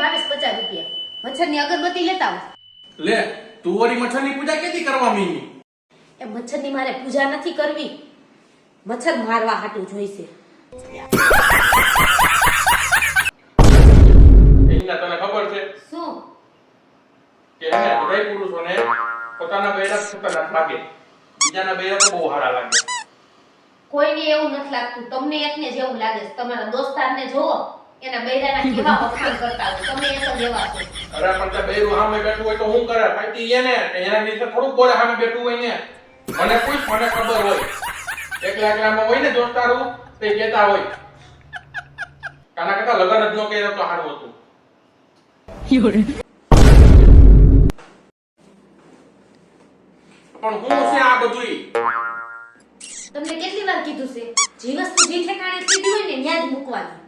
ભાવેશ પચાસ રૂપિયા. મચ્છરની અગરબત્તી લેતા આવો. લે તું વળી મચ્છરની પૂજા કેથી કરવા મીની? એ મચ્છરની મારે પૂજા નથી કરવી. મચ્છર મારવા હાટું જોઈશે. એના તને ખબર છે? શું? કે હે ને પુરુષોને પોતાના બૈરા ખતરનાક લાગે. બીજાના બૈરા તો બહુ સારા લાગે. કોઈને એવું નથી લાગતું. તમને એકને જેવું લાગે છે. તમારા દોસ્તારને જોવો એના બૈરાના કેવા વખાણ કરતા હોય. તમે એક જ એવા છો અરે પણ તે બૈરું સામે બેઠું હોય તો હું કરે? ફાઈટી એને એના નીચે થોડુંક બોલે સામે બેઠું હોય ને. મને પૂછ મને ખબર હોય. એકલા એકલામાં હોય ને દોસ્તારું તે કહેતા હોય. કાના કરતા લગન જ ન કર્યો તો સારું હતું. પણ હું છે આ બધુંય? તમને કેટલી વાર કીધું છે? જે વસ્તુ જે ઠેકાણે સીધી હોય ને ત્યાં જ મૂકવાની.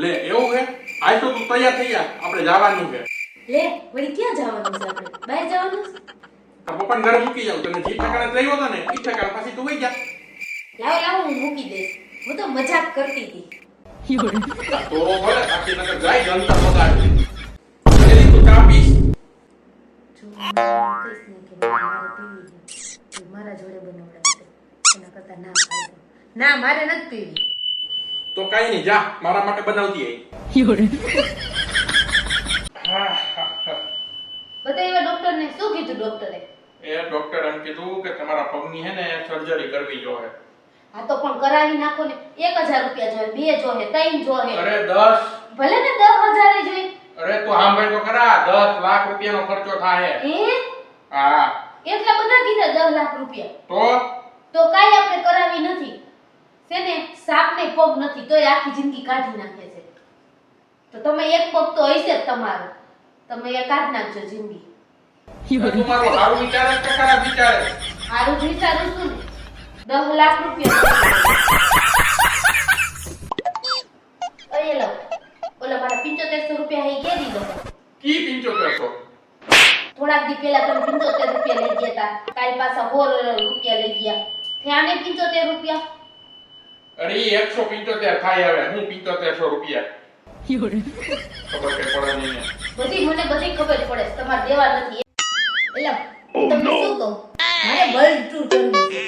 લે એવું હે? આજ તો તું તૈયાર થઈ જા. આપણે જવાનું છે. લે વળી ક્યાં જવાનું છે આપણે? બહાર જવાનું છે? પપ્પાને ઘરે મૂકી જાવ તને જે ઠેકાણે લઈ હતો ને એ ટકા પછી તું વઈ જા. લાવ લાવ હું મૂકી દઈશ. હું તો મજાક કરતી હતી. તો ભલે બાકી નકર જાય જનતા બગાડ એની તું ચા પીશ જો હું કહીશ ને કે મારે પીવી છે, તો મારા જોડે બનાવડાવશે એના કરતા ના ના મારે નથી પીવી. તો કઈ નહીં જા મારા માટે બનાવતી આઈ. બધા એવા ડોક્ટરને શું કીધું ડોક્ટરે? એ ડોક્ટર એમ કીધું કે તમારા પગની હે ને સર્જરી કરવી જોઈએ હા તો પણ કરાવી નાખો ને એક હજાર રૂપિયા જોઈએ બે જોઈએ ત્રણ જોઈએ અરે દસ. ભલે ને દસ હજાર જોઈએ અરે તું સાંભળ તો કરા દસ લાખ રૂપિયાનો ખર્ચો થાય હે? હા. એટલા બધા કીધા દસ લાખ રૂપિયા. તો? તો કાઈ આપણે કરાવી નથી. ને પગ નથી તોય આખી જિંદગી કાઢી નાખે છે. તો તમે એક પગ તો હશે જ તમારો. તમે એ કાઢી નાખજો જિંદગી. સારું વિચારે છું ને. દસ લાખ રૂપિયા. અરે લો ઓલા મારા પિંચોતેરસો રૂપિયા હઈ કેરી દો કી પિંચોતેર થોડાક દી પેલા તમે પિંચોતેર રૂપિયા લઈ ગયા હતા કાલ પાછા હોર રૂપિયા લઈ ગયા. થયાને પિંચોતેર રૂપિયા? અરે એકસો પિંચોતેર થાય હવે. હું પિંચોતેરસો રૂપિયા. ખબર કે પડે નહીં બધી મને બધી ખબર પડે તમારે દેવા નથી. એટલે હું તમને શું કહું? મારે વર્લ્ડ ટૂર કરવી છે.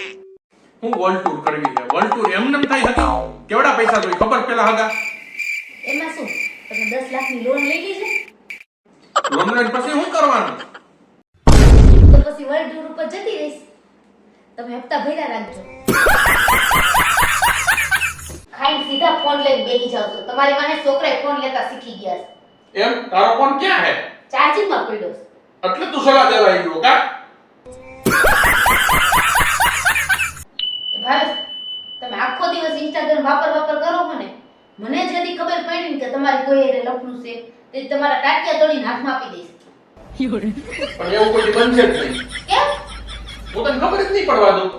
હું વર્લ્ડ ટૂર કરવી છે. વર્લ્ડ ટૂર એમને એમ થાય હતી? કેવડા પૈસા જોઈ ખબર પેલા હગા? એમાં શું? તમે દસ લાખની લોન લઈ લીધી લોન લઈને પછી શું કરવાનું? તો પછી વર્લ્ડ ટૂર ઉપર જતી રહીશ. તમે હપ્તા ભર્યા રાખજો. ખાઈને સીધા ફોન લઈને બેહી જાવ છો. તમારી માને છોકરાએ ફોન લેતા શીખી ગયા છે. એમ? તારો ફોન ક્યાં હે? ચાર્જિંગમાં પડ્યો છે. એટલે તું સલાહ દેવા આવ્યો કા? ભાઈ તમે આખો દિવસ ઇન્સ્ટાગ્રામ વાપર વાપર કરો મને. ને મને જેથી ખબર પડી ને કે તમારી કોઈ એને લફડું છે. તે તમારા ટાટિયા તોડીને હાથમાં આપી દઈશ. પણ એવું કોઈ બનશે જ નહીં. કેમ? હું તને ખબર જ નહીં પડવા દઉં.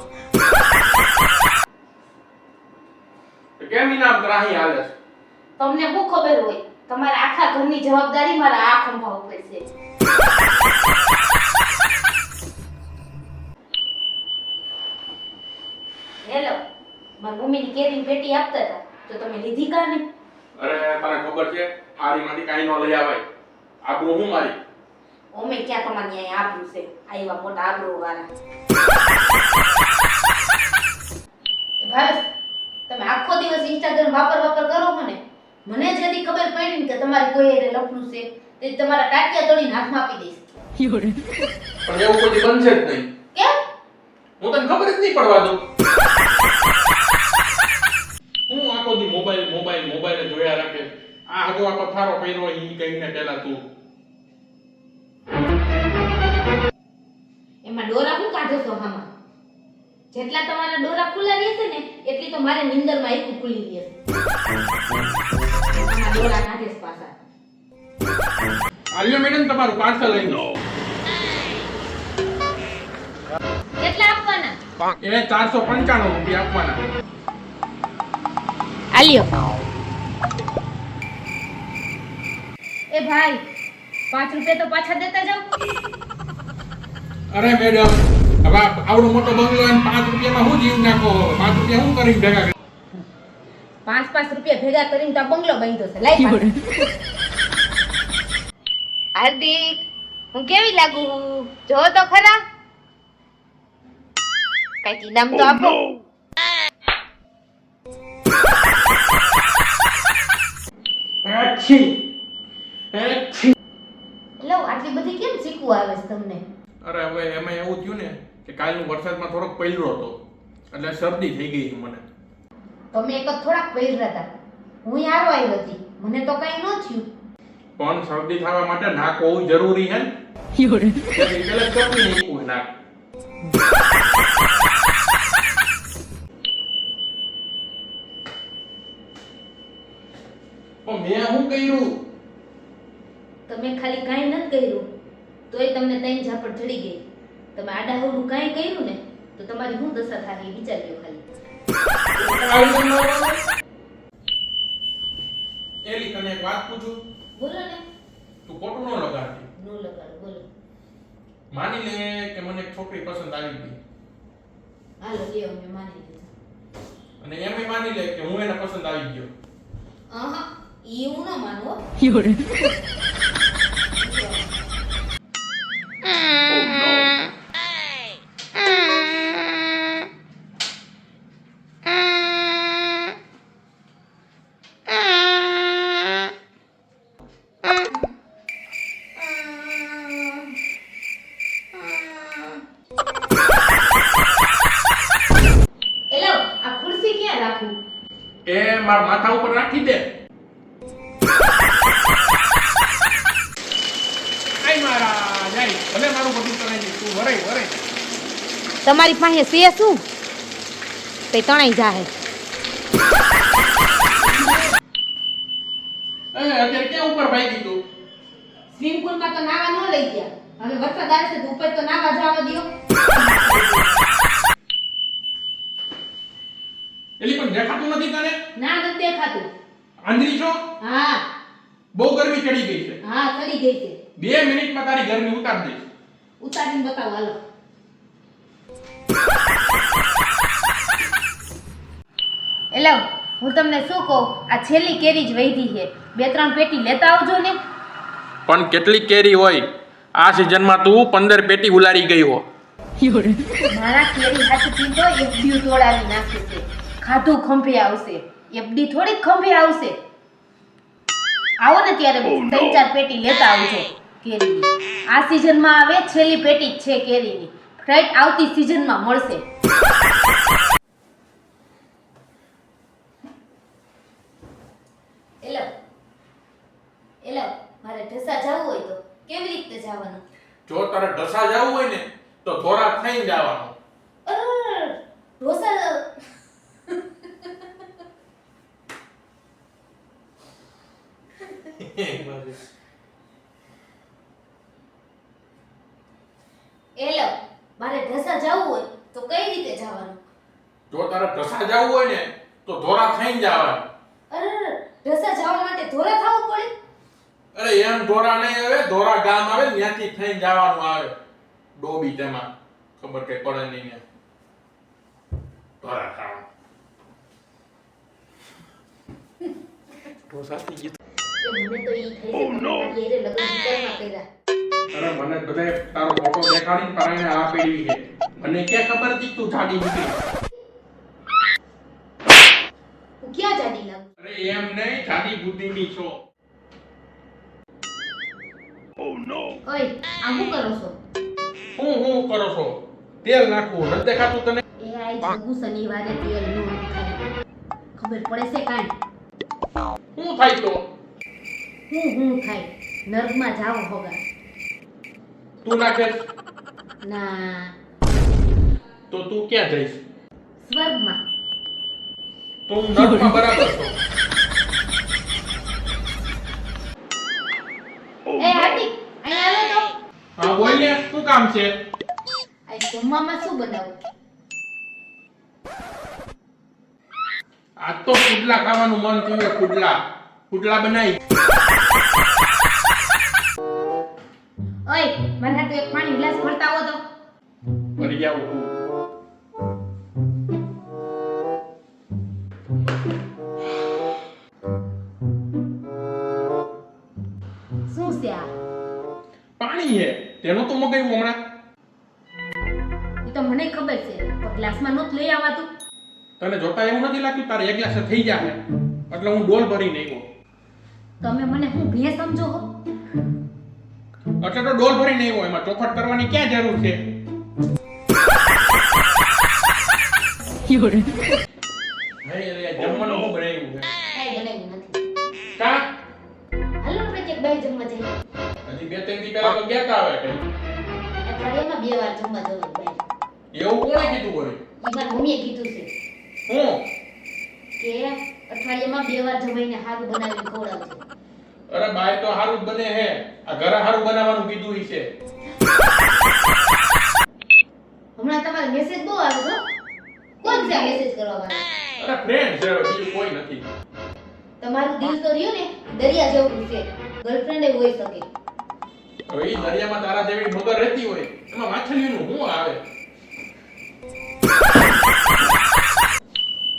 કેમ ઇનામ ત્રાહી હાલે છે? તમને શું ખબર હોય? તમારા આખા ઘરની જવાબદારી મારા આ ખંભા ઉપર છે. હેલો મારી મમ્મીની કેરીની પેટી આપતા હતા. તો તમે લીધી કા નહીં અરે તને ખબર છે આરીમાંથી કાઈ ન લઈ આવાય. આબરૂ હું મારી? ઓમે ક્યાં તમારી અહીંયા આબરૂ છે? આવ્યા મોટા આબરૂ વાળા તમે આખો દિવસ ઇન્સ્ટાગ્રામ વાપર વાપર કરો મને. ને મને જદી ખબર પડી ને કે તમારે કોઈ એને લખનું છે. તે તમારા ટાટિયા તોડીને હાથમાં આપી દઈશ. પણ એવું કોઈ બનશે જ નહીં. કેમ? હું તને ખબર જ નહીં પડવા દઉં. હું આખો દી મોબાઈલ મોબાઈલ મોબાઈલ જોયા રાખે. આ હગો આ પથારો પહેરો ઈ કહીને પેલા તું. એમાં ડોરા હું કાઢો છો હામાં જેટલા તમારા ડોરા ખુલ્લા રહેશે ને એટલી તો મારે નિંદરમાં એક ખુલી ડોરા પાછા. આલ્યો મેડમ તમારું પાર્સલ લઈ લો. કેટલા આપવાના? એ ચારસો પંચાણું રૂપિયા આપવાના. આલ્યો. એ ભાઈ પાંચ રૂપિયા તો પાછા દેતા જાવ અરે મેડમ હવે આવડો મોટો બંગલો અને પાંચ રૂપિયામાં હું જીવ નાખો? પાંચ રૂપિયા હું કરી ભેગા કરી? પાંચ પાંચ રૂપિયા ભેગા કરીને તો બંગલો બાંધ્યો છે. લાઈ હાર્દિક હું કેવી લાગુ? જો તો ખરા. કંઈક ઇનામ તો આપો. લો આટલી બધી કેમ શીખવું આવે છે તમને? અરે હવે એમાં એવું થયું ને કે કાલનું વરસાદમાં થોડોક પલરો હતો. એટલે શરદી થઈ ગઈ છે મને. તમે એક જ થોડાક પહેર્યા હતા. હું યારો આવી હતી. મને તો કઈ ન થયું. પણ શરદી થવા માટે નાક હોવું જરૂરી છે ને? પેલા નાક. મેં શું કર્યું? તમે ખાલી કાંઈ નથી કર્યું. તોય તમને ત્રણ ઝાપડ ચડી ગઈ. તમે આડા હવડું કાંઈ કર્યું ને તો તમારી શું દશા થાય એ વિચારજો ખાલી. એલી તને એક વાત પૂછું? બોલો ને. તું ખોટું ન લગાડતી. નો લગાડ બોલો. માની લે કે મને એક છોકરી પસંદ આવી ગઈ. હાલો લે મેં માની લીધું. અને એમ માની લે કે હું એને પસંદ આવી ગયો. આહા ઈ હું ન માનો. એ મારા માથા ઉપર રાખી દે. મારા જાય ભલે મારું બધું કરાઈ દે તું વરાય વરાય. તમારી પાસે છે શું? તે તણાઈ જાહે. અત્યારે ક્યાં ઉપર ભાગી તું સ્વિમિંગ પુલમાં તો નાવા ન લઈ ગયા. હવે વરસાદ આવે છે તો ઉપર તો નાવા જવા દ્યો એલી પણ દેખાતું નથી તને ના નથી દેખાતું આંધળી છો? હા. બહુ ગરમી ચડી ગઈ છે. હા ચડી ગઈ છે. બે મિનિટમાં તારી ગરમી ઉતાર દઈશ. ઉતારીને બતાવ હાલો. એલો હું તમને શું કહું આ છેલ્લી કેરી જ વૈધી છે. બે ત્રણ પેટી લેતા આવજો ને. પણ કેટલી કેરી હોય આ સિઝનમાં તું પંદર પેટી ઉલારી ગઈ હો. મારા કેરી હાથથી એક એફડી તોડાવી નાખે છે. ખાધું ખંભે આવશે. એફડી થોડી ખંભે આવશે. આવો ને ત્યારે ત્રણ ચાર પેટી લેતા આવજો કેરીની. આ સિઝનમાં આવે છેલ્લી પેટી જ છે કેરીની. રાઈટ આવતી સિઝનમાં મળશે. એલો એલો મારે ઢસા જવું હોય તો કેવી રીતે જવાનું? જો તારે ઢસા જવું હોય ને તો થોડા થઈને જવાનું. અરે, ઢોસા એલો મારે ઢસા જવું હોય તો કઈ રીતે જવાનું? જો તારે ઢસા જવું હોય ને તો ધોરા થઈને જવાનું. અરે ઢસા જવા માટે ધોરા થવું પડે? અરે એમ ધોરા નહીં આવે ધોરા ગામ આવે ત્યાંથી થઈને જવાનું આવે. ડોબી તેમાં ખબર કે પડે નહીં ને. ધોરા ખાવાનું. ઢોસાથી ગીત એ મને તો ઈ થઈ છે તમારી હારે લગ્ન વિચારમાં કર્યા અરે મને બધાએ તારો ફોટો દેખાડીને પાણીને આ પેડવી છે. મને ક્યાં ખબર હતી તું જાડી નીકળી હું ક્યાં જાડી લાગુ અરે એમ નહીં જાડી બુદ્ધિની છો. ઓય આ શું કરો છો? હું હું કરો છો? તેલ નાખવું નથી દેખાતું તને? એ આઈ જગુ શનિવારે તેલનું ખબર પડે છે કાઈ? શું થાય તો? હું હું થાય? નર્કમાં જાવ હોગા. તું નાખે ના. તો તું ક્યાં જઈશ? સ્વર્ગમાં. તું નર્કમાં બરાબર છો. એ હાર્દિક અહીંયા આવે તો. હા બોલ ને શું કામ છે? આ જમવામાં શું બનાવું? આજ તો પુડલા ખાવાનું મન થયું પુડલા. પુડલા બનાવી ઓય મને તો એક પાણી ગ્લાસ ભરતા આવો તો. ભરી જાવ શું છે આ? પાણી છે. તેનો તો મગાવ્યું હમણાં. એ તો મને ખબર છે પણ ગ્લાસમાં નોત લઈ આવાતું. તને જોતા એવું નથી લાગતું? તારે એક ગ્લાસ થઈ જાય એટલે હું ડોલ ભરી નાખ્યો તમે મને હું ભે સમજો હો? એટલે તો ડોલ ભરી નાખ્યો એમાં ચોખટ કરવાની ક્યાં જરૂર છે? હરી હરી જમવાનું હું બનાવ્યું છે? કાંઈ બનાવ્યું નથી. કા? હાલો આપણે ક્યાંક બહાર જમવા જઈએ. હજી બે ત્રણ દી પહેલા તો ગયા તા આવે અઠવાડિયામાં બે વાર જમવા એવું કોણે કીધું હોય? ઈ મારી મમ્મીએ કીધું છે. હું? કે અઠવાડિયામાં બે વાર જમાઈને સારું બનાવીને ખવડાવજો. અરે બાય તો હારું જ બને હે. આ ઘરે હારું બનાવવાનું કીધું છે. હમણાં તમારે મેસેજ બહુ આવે છે કોણ છે મેસેજ કરવા વાળા અરે ફ્રેન્ડ છે બીજું કોઈ નથી. તમારું દિલ તો રહ્યું ને દરિયા જેવું છે. ગર્લફ્રેન્ડ એ હોઈ શકે. હવે ઈ દરિયામાં તારા જેવી મગર રહેતી હોય એમાં માછલીનું હું આવે?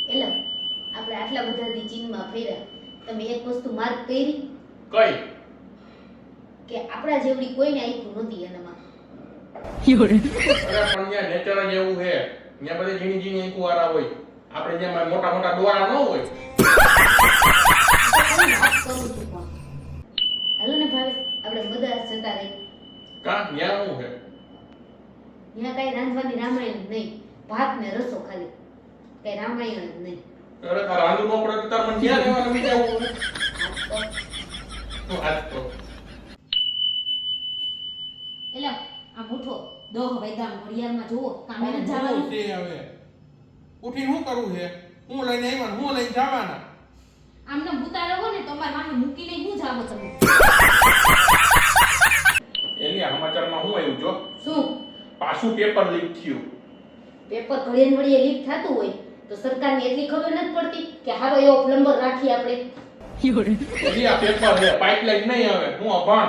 એટલે આપણે આટલા બધા દી ચીનમાં ફેર્યા. તમે એક વસ્તુ માર્ક કરી કઈ? કે આપણા જેવડી કોઈને આપ્યું નથી એનામાં. અરે પણ ત્યાં નેચર જ એવું છે. ત્યાં બધી ઝીણી ઝીણી વાળા હોય. આપણે જ્યાં મોટા મોટા દોરા ન હોય. હાલો ને ભાવેશ આપણે બધા જતા રહી. કા? ત્યાં શું છે? ત્યાં કઈ રાંધવાની રામાયણ નહીં. ભાત ને રસો ખાલી. કઈ રામાયણ જ નહીં. અરે તારા આલુ નો પડે તાર મને ક્યાં રહેવાનું વિચારવું આ તો આજ તો એટલે આમ ઉઠો. દોહ વૈદામ ઘડિયાળમાં જુઓ. કામે ન જવાનું છે હવે. ઉઠી શું કરવું છે? હું લઈને આવ્યા ને હું લઈને જવાના. આમને ભૂતા રહો ને તમારે માથે મૂકીને હું જાવ તમે? એની સમાચારમાં હું આવ્યું જો? શું? પાછું પેપર લીક થયું. પેપર ઘડિયાળ ને લીક થતું હોય તો સરકારને એટલી ખબર નથી પડતી કે હારો એવો પ્લમ્બર રાખી આપણે. આ પેપર છે પાઇપલાઇન નહીં આવે હું અભણ